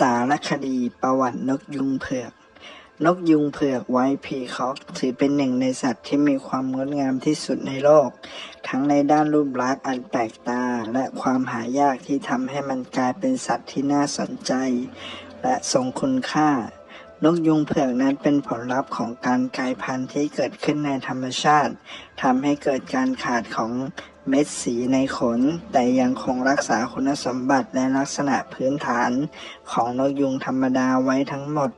สารคดีประวัตินกยุงเผือก นกยุงเผือกไวพีคอกถือเป็นหนึ่งในสัตว์ที่มีความงดงามที่สุดในโลก ทั้งในด้านรูปลักษณ์อันแปลกตา และความหายากที่ทำให้มันกลายเป็นสัตว์ที่น่าสนใจ และทรงคุณค่า นกยุงเผือกนั้นเป็นผลลัพธ์ของการกลายพันธุ์ที่เกิดขึ้นในธรรมชาติทำให้เกิดการขาดของเม็ดสีในขน แต่ยังคงรักษาคุณสมบัติและลักษณะพื้นฐานของนกยุงธรรมดาไว้ทั้งหมด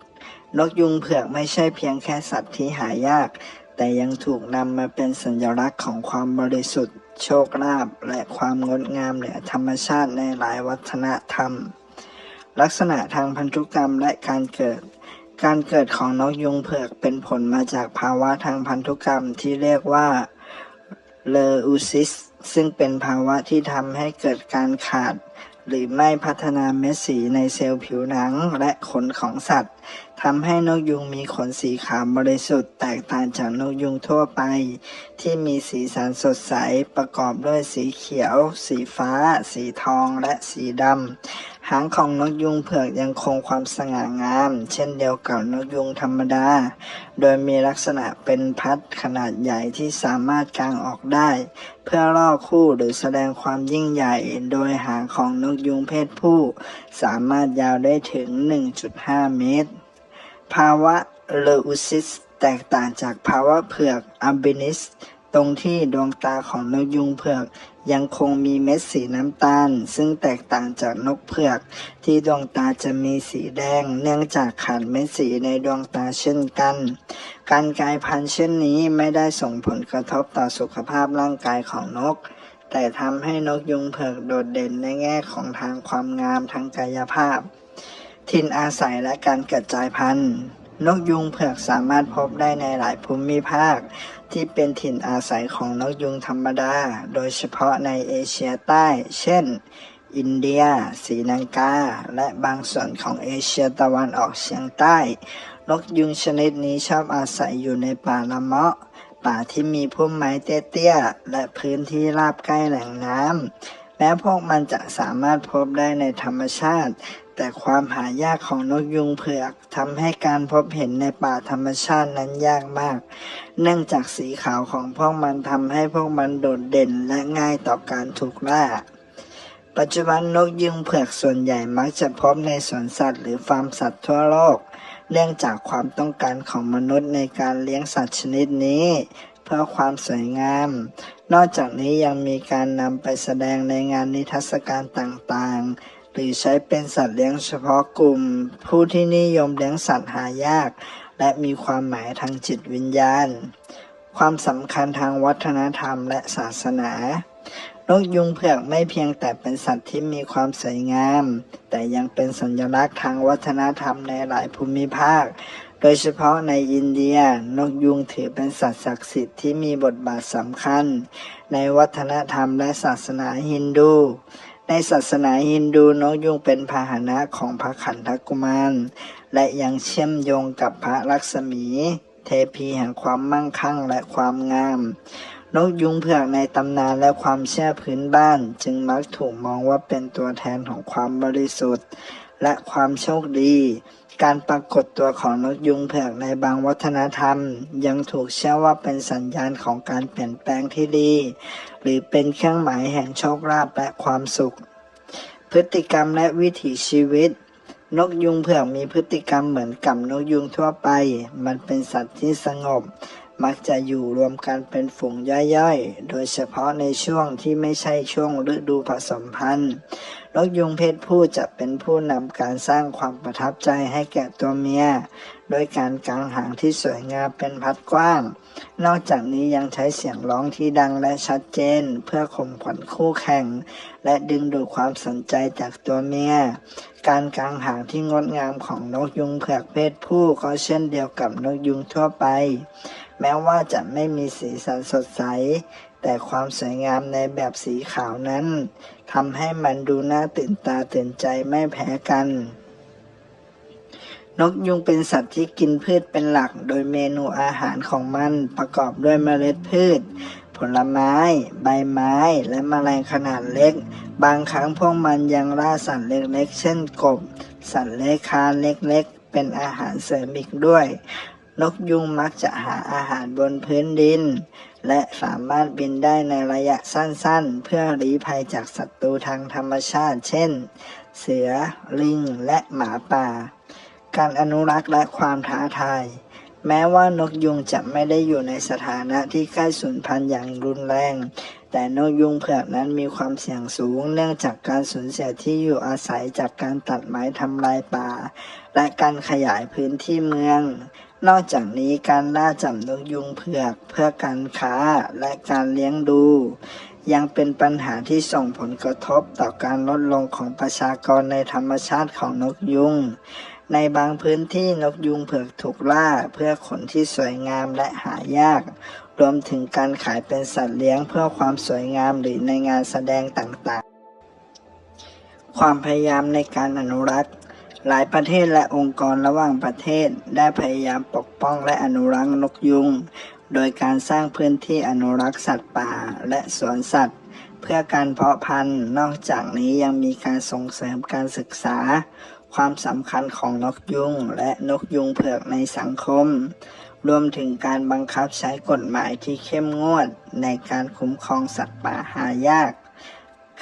นกยุงเผือกไม่ใช่เพียงแค่สัตว์ที่หายาก แต่ยังถูกนำมาเป็นสัญลักษณ์ของความบริสุทธิ์ โชคลาภและความงดงามเหนือธรรมชาติในหลายวัฒนธรรม ลักษณะทางพันธุกรรมและการเกิด การเกิดของนกยุงเผือกเป็นผลมาจากภาวะทางพันธุกรรมที่เรียกว่าเลออูซิสซึ่งเป็นภาวะที่ทำให้เกิดการขาด หรือไม่พัฒนาเม็ดสีในเซลล์ผิวหนังและขนของสัตว์ ทำให้นกยุงมีขนสีขาวบริสุทธิ์แตกต่างจากนกยุงทั่วไป ที่มีสีสันสดใสประกอบด้วยสีเขียว สีฟ้า สีทองและสีดำหางของนกยุงเผือกยังคงความสง่างาม เช่นเดียวกับนกยุงธรรมดา โดยมีลักษณะเป็นพัดขนาดใหญ่ที่สามารถกางออกได้ เพื่อล่อคู่หรือแสดงความยิ่งใหญ่ โดยหางของนกยุงเพศผู้ สามารถยาวได้ถึง 1.5 เมตร ภาวะเลอุซิสแตกต่างจากภาวะเผือกอัลบินิส ตรงที่ดวงตาของนกยุงเผือกยังคงมีเม็ดสีน้ำตาล ซึ่งแตกต่างจากนกเผือก ที่ดวงตาจะมีสีแดง เนื่องจากขาดเม็ดสีในดวงตาเช่นกัน การกลายพันธุ์เช่นนี้ไม่ได้ส่งผลกระทบต่อสุขภาพร่างกายของนก แต่ทำให้นกยุงเผือกโดดเด่นในแง่ของทางความงามทางกายภาพ ถิ่นอาศัยและการกระจายพันธุ์ นกยุงเผือกสามารถพบได้ในหลายภูมิภาค ที่เป็นถิ่นอาศัยของนกยุงธรรมดา โดยเฉพาะในเอเชียใต้ เช่น อินเดียศรีลังกา และบางส่วนของเอเชียตะวันออกเฉียงใต้ นกยุงชนิดนี้ชอบอาศัยอยู่ในป่าละเมาะ ป่าที่มีพุ่มไม้เตี้ยๆและพื้นที่ราบใกล้แหล่งน้ำ ม้พวกมันจะสามารถพบได้ในธรรมชาติ แต่ความหายากของนกยุงเผือกทำให้การพบเห็นในป่าธรรมชาตินั้นยากมาก เนื่องจากสีขาวของพวกมันทำให้พวกมันโดดเด่นและง่ายต่อการถูกล่าปัจจุบันนกยุงเผือกส่วนใหญ่มักจะพบในสวนสัตว์หรือฟาร์มสัตว์ทั่วโลก เนื่องจากความต้องการของมนุษย์ในการเลี้ยงสัตว์ชนิดนี้ เพื่อความสวยงาม นอกจากนี้ยังมีการนำไปแสดงในงานนิทรรศการต่างๆ หรือใช้เป็นสัตว์เลี้ยงเฉพาะกลุ่ม ผู้ที่นิยมเลี้ยงสัตว์หายาก และมีความหมายทางจิตวิญญาณ ความสำคัญทางวัฒนธรรมและศาสนานกยุงเผือกไม่เพียงแต่เป็นสัตว์ที่มีความสวยงาม แต่ยังเป็นสัญลักษณ์ทางวัฒนธรรมในหลายภูมิภาค โดยเฉพาะในอินเดียนกยุงถือเป็นสัตว์ศักดิ์สิทธิ์ที่มีบทบาทสำคัญ ในวัฒนธรรมและศาสนาฮินดู ในศาสนาฮินดูนกยุงเป็นพาหนะของพระขันธกุมาร และยังเชื่อมโยงกับพระลักษมี เทพีแห่งความมั่งคั่งและความงาม นกยุงเผือกในตำนานและความเชื่อพื้นบ้าน จึงมักถูกมองว่าเป็นตัวแทนของความบริสุทธิ์ และความโชคดี การปรากฏตัวของนกยุงเผือกในบางวัฒนธรรม ยังถูกเชื่อว่าเป็นสัญญาณของการเปลี่ยนแปลงที่ดี หรือเป็นเครื่องหมายแห่งโชคลาภและความสุข พฤติกรรมและวิถีชีวิตนกยุงเผือกมีพฤติกรรมเหมือนกับนกยุงทั่วไป มันเป็นสัตว์ที่สงบ มักจะอยู่รวมกันเป็นฝูงย่อยๆ โดยเฉพาะในช่วงที่ไม่ใช่ช่วงฤดูผสมพันธุ์ นกยุงเพศผู้จะเป็นผู้นำการสร้างความประทับใจให้แก่ตัวเมีย โดยการกางหางที่สวยงามเป็นพัดกว้าง นอกจากนี้ยังใช้เสียงร้องที่ดังและชัดเจน เพื่อข่มขวัญคู่แข่ง และดึงดูดความสนใจจากตัวเมีย การกางหางที่งดงามของนกยุงเผือกเพศผู้ก็เช่นเดียวกับนกยุงทั่วไป แม้ว่าจะไม่มีสีสันสดใส แต่ความสวยงามในแบบสีขาวนั้นทำให้มันดูน่าตื่นตาตื่นใจไม่แพ้กัน นกยุงเป็นสัตว์ที่กินพืชเป็นหลัก โดยเมนูอาหารของมันประกอบด้วยเมล็ดพืช ผลไม้ ใบไม้ และแมลงขนาดเล็ก บางครั้งพวกมันยังล่าสัตว์เล็กๆ เช่นกบ สัตว์เลื้อยคลานเล็กๆ เป็นอาหารเสริมอีกด้วย นกยุงมักจะหาอาหารบนพื้นดิน และสามารถบินได้ในระยะสั้นๆ เพื่อหลีภัยจากศัตรูทางธรรมชาติ เช่น เสือ ลิง และหมาป่า การอนุรักษ์และความท้าทาย แม้ว่านกยุงจะไม่ได้อยู่ในสถานะที่ใกล้สูญพันธุ์อย่างรุนแรง แต่นกยุงเผือกนั้นมีความเสี่ยงสูง เนื่องจากการสูญเสียที่อยู่อาศัยจากการตัดไม้ทำลายป่า และการขยายพื้นที่เมือง นอกจากนี้การล่าจับนกยุงเผือกเพื่อการค้าและการเลี้ยงดู ยังเป็นปัญหาที่ส่งผลกระทบต่อการลดลงของประชากรในธรรมชาติของนกยุง ในบางพื้นที่นกยุงเผือกถูกล่าเพื่อขนที่สวยงามและหายาก รวมถึงการขายเป็นสัตว์เลี้ยงเพื่อความสวยงามหรือในงานแสดงต่างๆ ความพยายามในการอนุรักษ์ หลายประเทศและองค์กรระหว่างประเทศได้พยายามปกป้องและอนุรักษ์นกยุง โดยการสร้างพื้นที่อนุรักษ์สัตว์ป่าและสวนสัตว์ เพื่อการเพาะพันธุ์ นอกจากนี้ยังมีการส่งเสริมการศึกษา ความสำคัญของนกยุง และนกยุงเผือกในสังคม รวมถึงการบังคับใช้กฎหมายที่เข้มงวดในการคุ้มครองสัตว์ป่าหายาก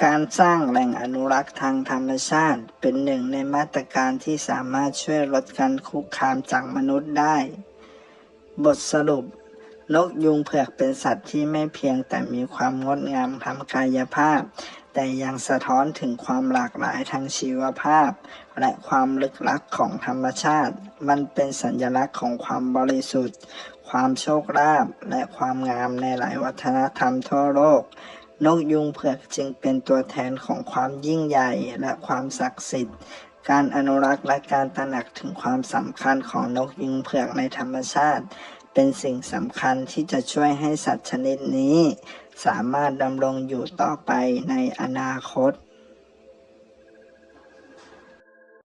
การสร้างแหล่งอนุรักษ์ทางธรรมชาติ เป็นหนึ่งในมาตรการที่สามารถช่วยลดการคุกคามจากมนุษย์ได้ บทสรุป นกยุงเผือกเป็นสัตว์ที่ไม่เพียงแต่มีความงดงามทางกายภาพ แต่ยังสะท้อนถึงความหลากหลายทางชีวภาพ และความลึกลับของธรรมชาติ มันเป็นสัญลักษณ์ของความบริสุทธิ์ ความโชคลาภและความงามในหลายวัฒนธรรมทั่วโลก นกยุงเผือกจึงเป็นตัวแทนของความยิ่งใหญ่และความศักดิ์สิทธิ์ การอนุรักษ์และการตระหนักถึงความสำคัญของนกยุงเผือกในธรรมชาติ เป็นสิ่งสำคัญที่จะช่วยให้สัตว์ชนิดนี้ สามารถดำรงอยู่ต่อไปในอนาคต